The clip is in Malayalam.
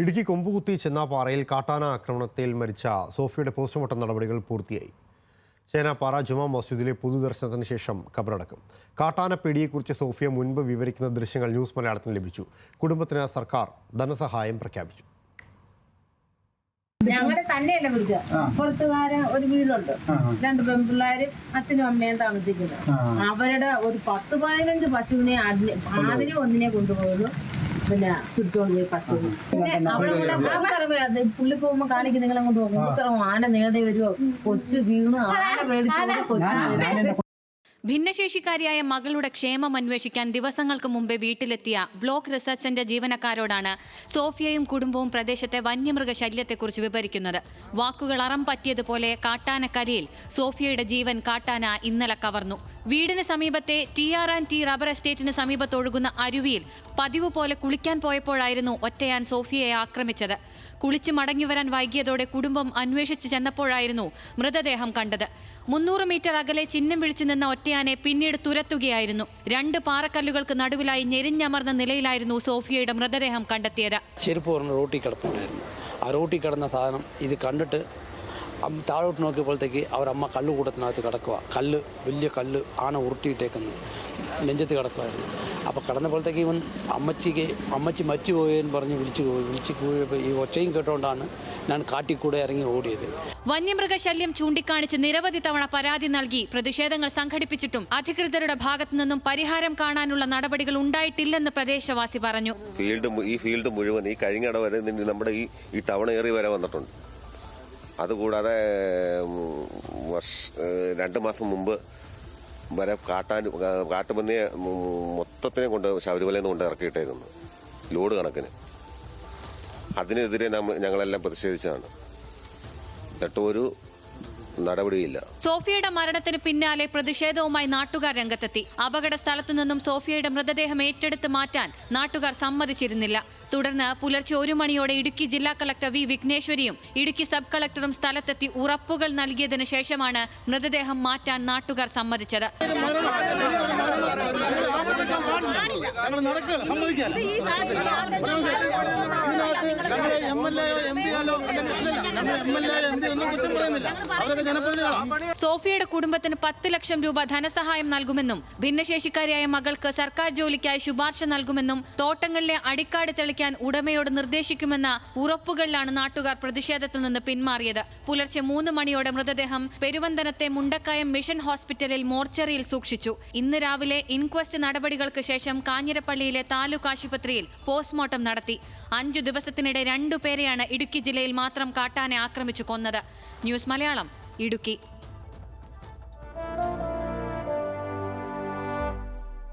ഇടുക്കി കൊമ്പുകുത്തി ചെന്നാപ്പാറയിൽ കാട്ടാന ആക്രമണത്തിൽ മരിച്ച സോഫിയുടെ പോസ്റ്റ്മോർട്ടം നടപടികൾ പൂർത്തിയായി. ചേനാപ്പാറ ജുമാ മസ്ജിദിലെ പൊതുദർശനത്തിന് ശേഷം കബറടക്കും കാട്ടാന പേടിയെക്കുറിച്ച് സോഫിയ മുൻപ് വിവരിക്കുന്ന ദൃശ്യങ്ങൾ ന്യൂസ് മലയാളത്തിന് ലഭിച്ചു. കുടുംബത്തിന് സർക്കാർ ധനസഹായം പ്രഖ്യാപിച്ചു. ഞങ്ങളുടെ തന്നെയല്ല വിളിച്ച പുറത്തുകാരെ ഒരു വീടുണ്ട്. രണ്ട് പെൺപിള്ളേരും അച്ഛനും അമ്മയും താമസിക്കുന്നത്. അവരുടെ ഒരു പത്ത് പതിനഞ്ച് പശുവിനെ അതിനെ ആതിരെ ഒന്നിനെ കൊണ്ടുപോയുള്ളൂ പിന്നെ പിടിച്ചോണ്ട് പോയി പശു. പിന്നെ അവിടെ കൂടെ നമുക്കറിയാം അത് പുള്ളി പോകുമ്പോ കാണിക്കും നിങ്ങളെ കൊണ്ട് ആന നേടെ വരുമോ കൊച്ചു വീണ് ആന പേടിച്ചു കൊച്ചു ഭിന്നശേഷിക്കാരിയായ മകളുടെ ക്ഷേമം അന്വേഷിക്കാൻ ദിവസങ്ങൾക്ക് മുമ്പേ വീട്ടിലെത്തിയ ബ്ലോക്ക് റിസർച്ച് സെന്റർ ജീവനക്കാരോടാണ് സോഫിയയും കുടുംബവും പ്രദേശത്തെ വന്യമൃഗ ശല്യത്തെക്കുറിച്ച് വിവരിക്കുന്നത്. വാക്കുകൾ അറം പറ്റിയതുപോലെ കാട്ടാനക്കരിയിൽ സോഫിയയുടെ ജീവൻ കാട്ടാന ഇന്നലെ കവർന്നു. വീടിന് സമീപത്തെ T R and T rubber എസ്റ്റേറ്റിന് സമീപത്തൊഴുകുന്ന അരുവിയിൽ പതിവ് പോലെ കുളിക്കാൻ പോയപ്പോഴായിരുന്നു ഒറ്റയാൻ സോഫിയയെ ആക്രമിച്ചത്. കുളിച്ച് മടങ്ങിവരാൻ വൈകിയതോടെ കുടുംബം അന്വേഷിച്ചു ചെന്നപ്പോഴായിരുന്നു മൃതദേഹം കണ്ടത്. മുന്നൂറ് മീറ്റർ അകലെ ചിഹ്നം വിളിച്ചു നിന്ന ഒറ്റയാനെ പിന്നീട് തുരത്തുകയായിരുന്നു. രണ്ട് പാറക്കല്ലുകൾക്ക് നടുവിലായി ഞെരിഞ്ഞമർന്ന നിലയിലായിരുന്നു സോഫിയയുടെ മൃതദേഹം കണ്ടെത്തിയത്. ചെരുപ്പ് പറഞ്ഞ റോട്ടിൽ കിടപ്പുണ്ടായിരുന്നു. ആ റോട്ടിൽ കിടന്ന സാധനം ഇത് കണ്ടിട്ട് താഴോട്ട് നോക്കിയപ്പോഴത്തേക്ക് അവരമ്മ കല്ല് കൂട്ടത്തിനകത്ത് കിടക്കുക കല്ല് വലിയ കല്ല് ആന ഉരുട്ടിയിട്ടേക്കുന്നു നെഞ്ചത്ത് കിടക്കുമായിരുന്നു. അപ്പോൾ കിടന്നപ്പോഴത്തേക്ക് ഇവൻ അമ്മച്ചിക്ക് അമ്മച്ചി മച്ചു പോയെന്ന് പറഞ്ഞ് വിളിച്ചു പോയി. വിളിച്ചു പോയപ്പോൾ ഈ ഒച്ചയും കേട്ടോണ്ടാണ് ഞാൻ കാട്ടിക്കൂടെ ഇറങ്ങി ഓടിയത്. വന്യമൃഗ ശല്യം ചൂണ്ടിക്കാണിച്ച് നിരവധി തവണ പരാതി നൽകി പ്രതിഷേധങ്ങൾ സംഘടിപ്പിച്ചിട്ടും അധികൃതരുടെ ഭാഗത്തു നിന്നും പരിഹാരം കാണാനുള്ള നടപടികൾ ഉണ്ടായിട്ടില്ലെന്ന് പ്രദേശവാസി പറഞ്ഞു. ഫീൽഡ് ഈ ഫീൽഡ് മുഴുവൻ ഈ കഴിഞ്ഞട വരെ നിന്ന് നമ്മുടെ ഈ ഈ ടൗൺ ഏറി വരെ വന്നിട്ടുണ്ട്. അതുകൂടാതെ രണ്ട് മാസം മുമ്പ് വരെ കാട്ടാൻ കാട്ടുപന്നിയെ മൊത്തത്തിനെ കൊണ്ട് ശബരിമലയിൽ നിന്ന് കൊണ്ട് ഇറക്കിയിട്ടേക്കുന്നു. ലോഡ് കണക്കിന്. അതിനെതിരെ ഞങ്ങളെല്ലാം പ്രതിഷേധിച്ചതാണ്. എന്നിട്ട് ഒരു നടപടിയില്ല. സോഫിയയുടെ മരണത്തിന് പിന്നാലെ പ്രതിഷേധവുമായി നാട്ടുകാർ രംഗത്തെത്തി. അപകട സ്ഥലത്തു നിന്നും സോഫിയയുടെ മൃതദേഹം ഏറ്റെടുത്ത് മാറ്റാൻ നാട്ടുകാർ സമ്മതിച്ചിരുന്നില്ല. തുടർന്ന് പുലർച്ചെ ഒരു മണിയോടെ ഇടുക്കി ജില്ലാ കളക്ടർ വി വിഘ്നേശ്വരിയും ഇടുക്കി സബ് കളക്ടറും സ്ഥലത്തെത്തി ഉറപ്പുകൾ നൽകിയതിനു ശേഷമാണ് മൃതദേഹം മാറ്റാൻ നാട്ടുകാർ സമ്മതിച്ചത്. ഞങ്ങൾ നടക്കുകയാണ് സമ്മതിക്കാൻ സോഫിയയുടെ കുടുംബത്തിന് പത്ത് ലക്ഷം രൂപ ധനസഹായം നൽകുമെന്നും ഭിന്നശേഷിക്കാരിയായ മകൾക്ക് സർക്കാർ ജോലിക്കായി ശുപാർശ നൽകുമെന്നും തോട്ടങ്ങളിലെ അടിക്കാട് തെളിക്കാൻ ഉടമയോട് നിർദ്ദേശിക്കുമെന്ന ഉറപ്പുകളിലാണ് നാട്ടുകാർ പ്രതിഷേധത്തിൽ നിന്ന് പിന്മാറിയത്. പുലർച്ചെ മൂന്ന് മണിയോടെ മൃതദേഹം പെരുവന്തനത്തെ മുണ്ടക്കായം മിഷൻ ഹോസ്പിറ്റലിൽ മോർച്ചറിയിൽ സൂക്ഷിച്ചു. ഇന്ന് രാവിലെ ഇൻക്വസ്റ്റ് നടപടികൾക്ക് ശേഷം കാഞ്ഞിരപ്പള്ളിയിലെ താലൂക്ക് ആശുപത്രിയിൽ പോസ്റ്റ്മോർട്ടം നടത്തി. അഞ്ചു ദിവസത്തിനിടെ രണ്ടുപേരെയാണ് ഇടുക്കി ജില്ലയിൽ മാത്രം കാട്ടാനെ ആക്രമിച്ചു കൊന്നത്. ന്യൂസ് മലയാളം ഇടുക്കി.